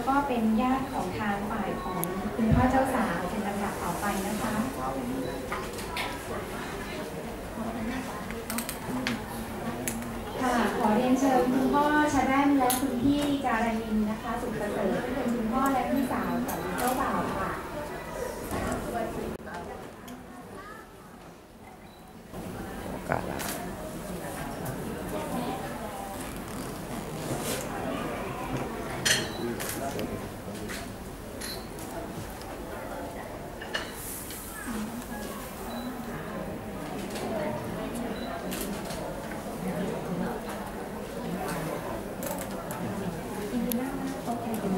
แล้วก็เป็นญาติของทางฝ่ายของคุณพ่อเจ้าสาวเป็นลำดับต่อไปนะคะค่ะขอเรียนเชิญคุณพ่อชาแดมและคุณพี่การานินนะคะ สุขปรเสริฐที่เป็นคุณพ่อและพี่สาวของเจ้าบ่าวค่ะ โอกาสละ ถึง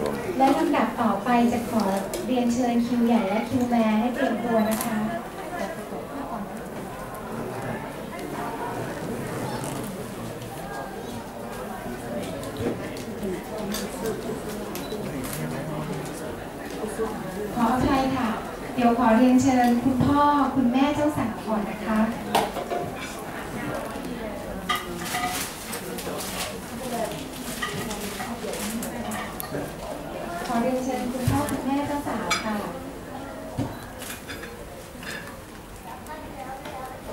รวม และลำดับต่อไปจะขอเรียนเชิญ คิวใหญ่และคิวแม่ให้เตรียมตัวนะคะขออภัยค่ะ เดี๋ยวขอเรียนเชิญคุณพ่อคุณแม่เจ้าสาวก่อนนะคะ ขอเรียนเชิญคุณพ่อคุณแม่เจ้าสาวค่ะ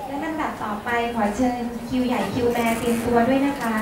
และลำดับต่อไป ขอเชิญคิวใหญ่คิวแม่เตรียมตัวด้วยนะคะ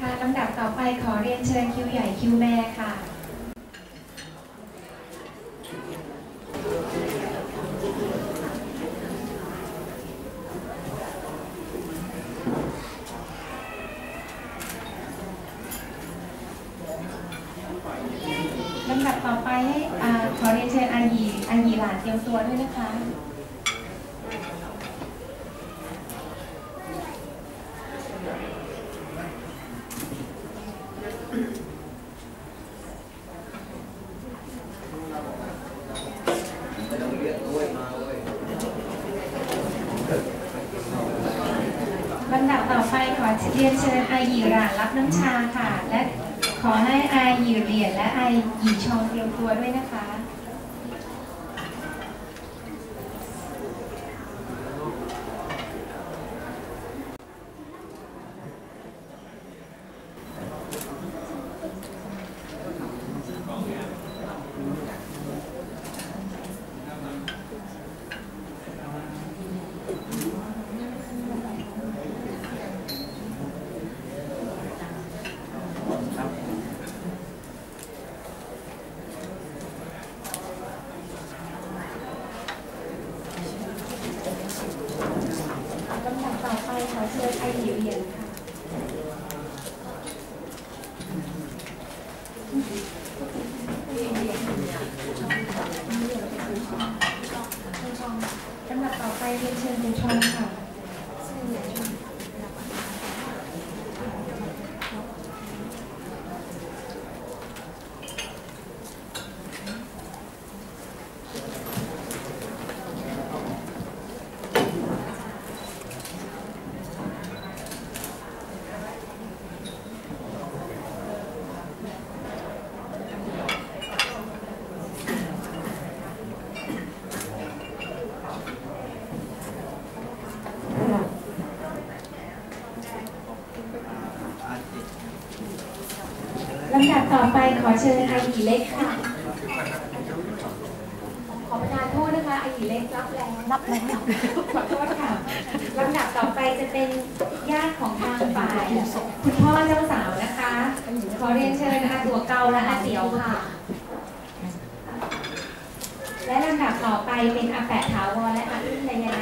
ค่ะลำดับต่อไป ขอเรียนเชิญคิวใหญ่คิวแม่ค่ะลำดับต่อไปให้ขอเรียนเชิญอายีอายีหลานเตรียมตัวด้วยนะคะ ลำดับต่อไปขอเรียนเชิญอาหยีหลานรับน้ำชาค่ะ และขอให้อาหยีเหรียญและอาหยีชองเตรียมตัวด้วยนะคะ ลำดับต่อไปขอเชิญอาหยีเหรียญค่ะ ลำดับต่อไปเรียนเชิญคุณชมค่ะ ลำดับต่ อไปขอเชิญอาหยีเล็กค่ะ ขอประทานโทษนะคะอาหยีเล็กรับแล้วรับแล้วขอโทษค่ะลำดับต่อไปจะเป็นญาติของทางฝ่าย คุณพ่อเจ้าสาวนะคะ ขอเรียนเชิญอาตัวเกาและอาเตียวค่ะ และลำดับต่อไปเป็นอาแปะถาวรและอาอึ้งนายนา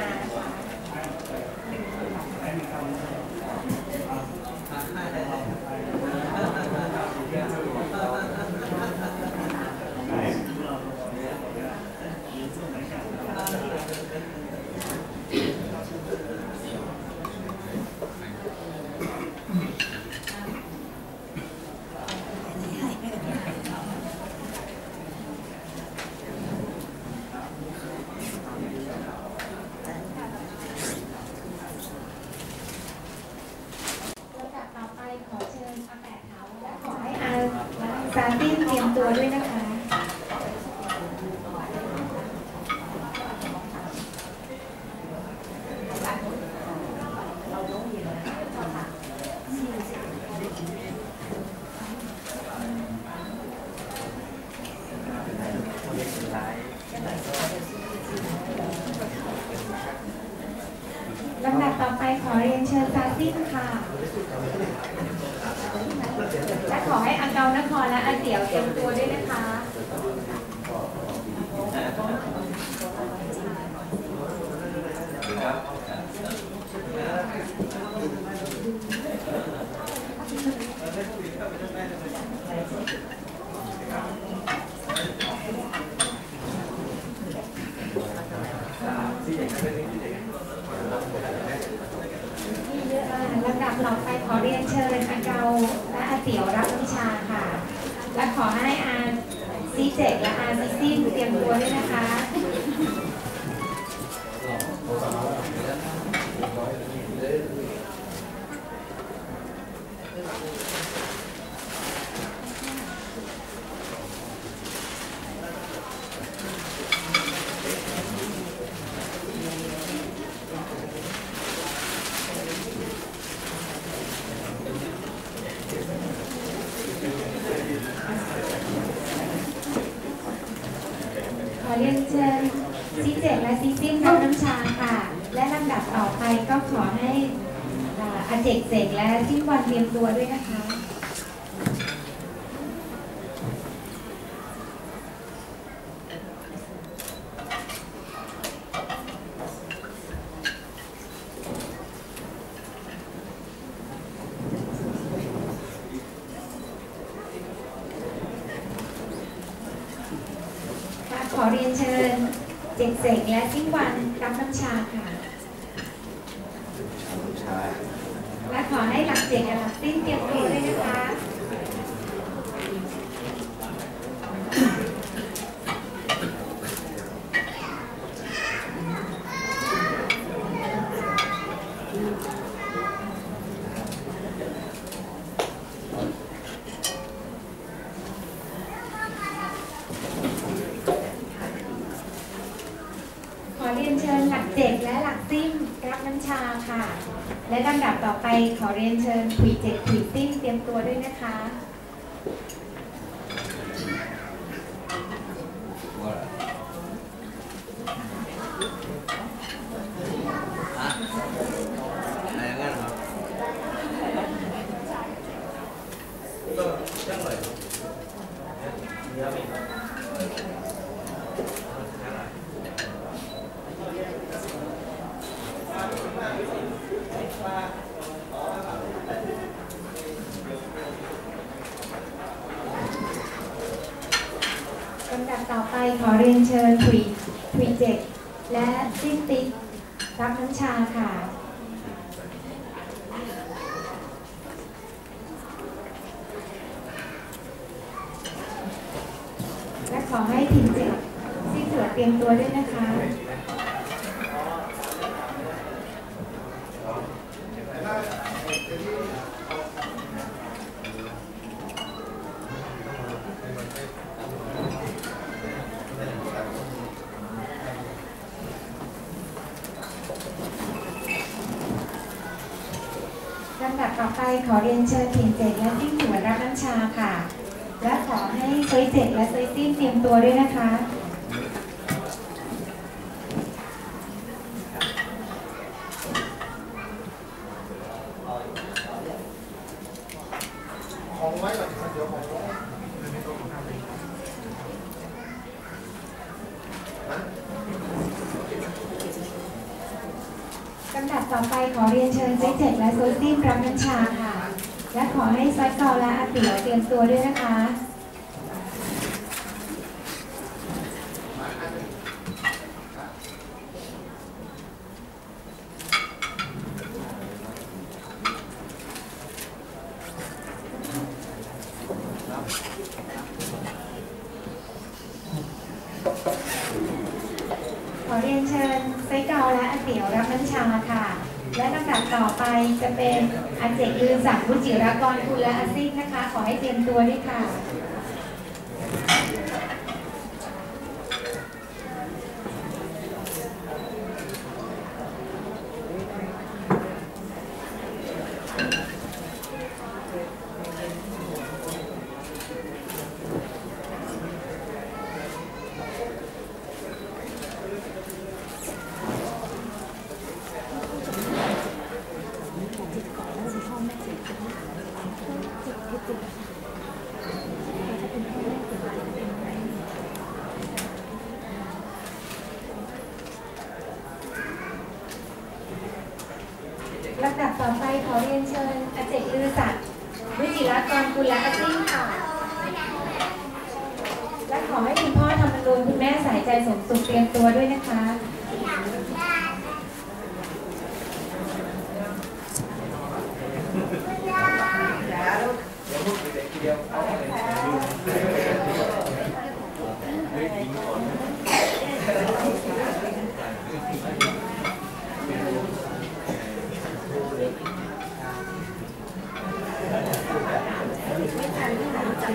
先生。 อาเจกเจกและซิ่งวันเตรียมตัวด้วยนะคะขอเรียนเชิญเจกเจกและซิ่งวันรับน้ำชาค่ะ ใช่ และขอให้หลักเจกกับหลักซิ่งเตรียมตัวด้วยนะคะ ขอเรียนเชิญหลักเจ็ดและหลักซิ่งรับน้ำชาค่ะ และลำดับต่อไปขอเรียนเชิญขุยเจ็ดขุยซิ่งเตรียมตัวด้วยนะคะลำดับ ต่อไปขอเรียนเชิญขุยขุยเจ็ดและซิ่งติ๊กรับน้ำชาค่ะ และขอให้ทีมเจ็ดซิ่งเสือเตรียมตัวด้วยนะคะ ชิญผิงเจ็ดและซิ่งถือรับน้ำชาค่ะ และขอให้เซยเจกและเซยซิ่งเตรียมตัวด้วยนะคะลำดับต่อไปขอเรียนเชิญเจ๊เจ็ดและโซซิมรับน้ำชาค่ะ และขอให้ไซกอลและอาเตี๋ยวเตรียมตัวด้วยนะคะ ขอเรียนเชิญไซเกาและอาเตี๋ยวรับน้ำชาค่ะ และลำดับต่อไปจะเป็นอาเจกลือศั กรกรคุณและอาซิกนะคะ ขอให้เตรียมตัวด้วยค่ะ ลำดับ ต่อไปขอเรียนเชิญอาเจกลือศักดิ์วิจิรกรกุลและอาซิ่งค่ะ และขอให้คุณพ่อธรรมนูญคุณแม่สายใจสมสุขเตรียมตัวด้วยนะคะเดี๋ยวลูกเดี๋ยวพูดเด็กทีเดียว ต่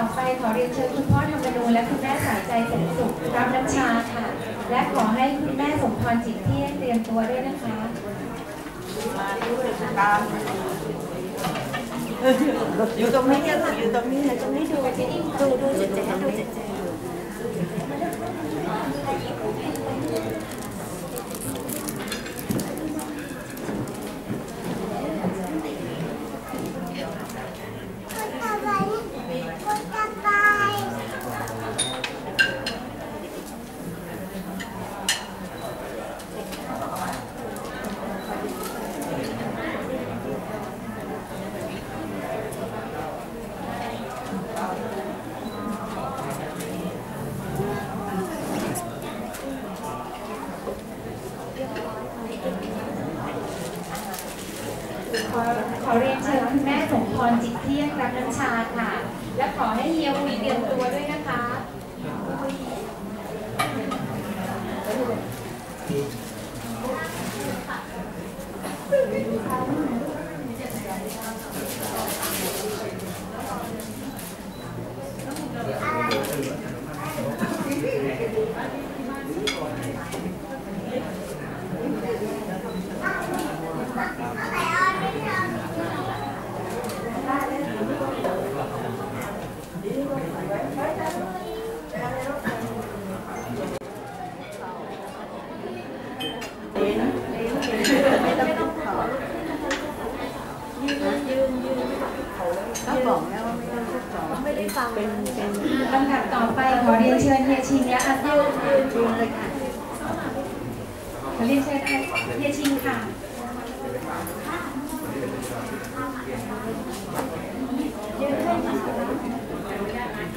อไปขอเรียนเชิญคุณพ่อธรรมนูและคุณแม่สายใจสมสุขรับน้ำชาค่ะ และขอให้คุณแม่สมพรจิตเที่ยงเตรียมตัวด้วยนะคะ อยู่ตรงนี้เนี่ยอยู่ตรงนี้นะตรงนี้ดูดูดูเจ๊เจ๊ดูเจ๊เจ๊ ขอขอเรียนเชิญคุณแม่สมพ รจิตเที่ยงรับน้ำชาค่ะ และขอให้เฮียหุยเตรียมตัวด้วยนะคะ ก็บอกแล้วว่าไม่ต้องทุกสองไม่ได้ฟังเป็นเป็น ลำดับต่อไปขอเรียนเชิญเฮียชิงและอาซิลค่ะ จริงเลยค่ะ ขอ เยนเชิญเฮียชิงค่ะ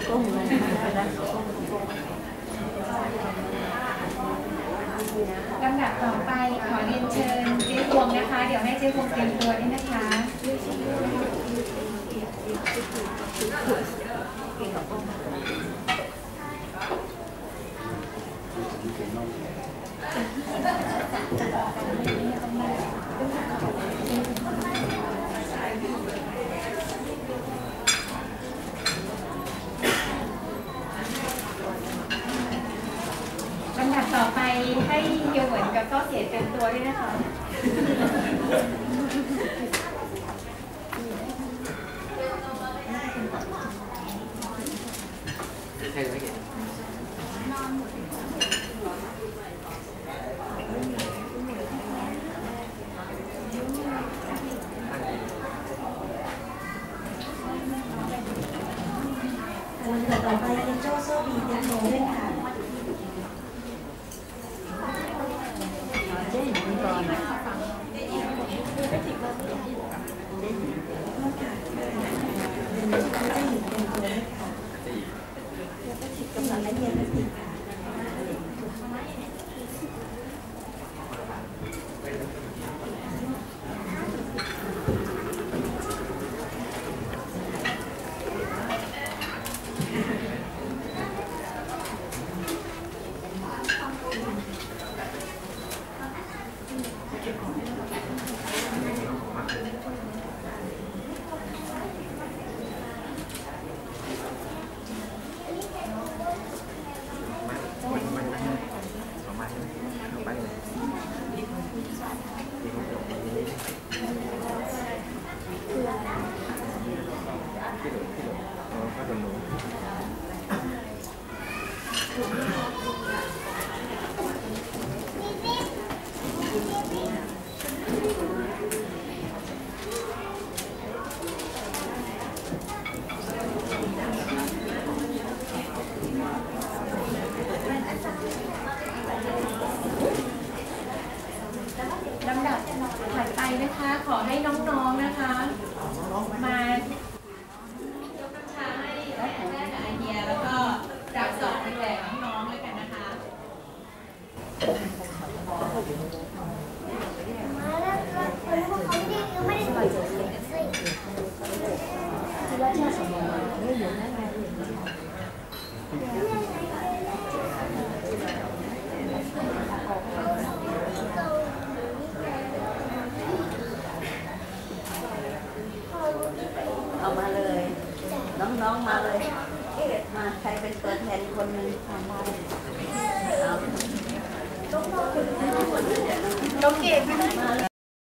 ก้มลงมาแล้วลำดับต่อไปขอเรียนเชิญเจ๊พวงนะคะ เดี๋ยวให้เจ๊พวงเตรียมตัวด้วยนะคะ ลำดับต่อไปให้เกียเหมือนกับก็เสียเตรียมตัวด้วยนะคะ แต่ต่อไปยัง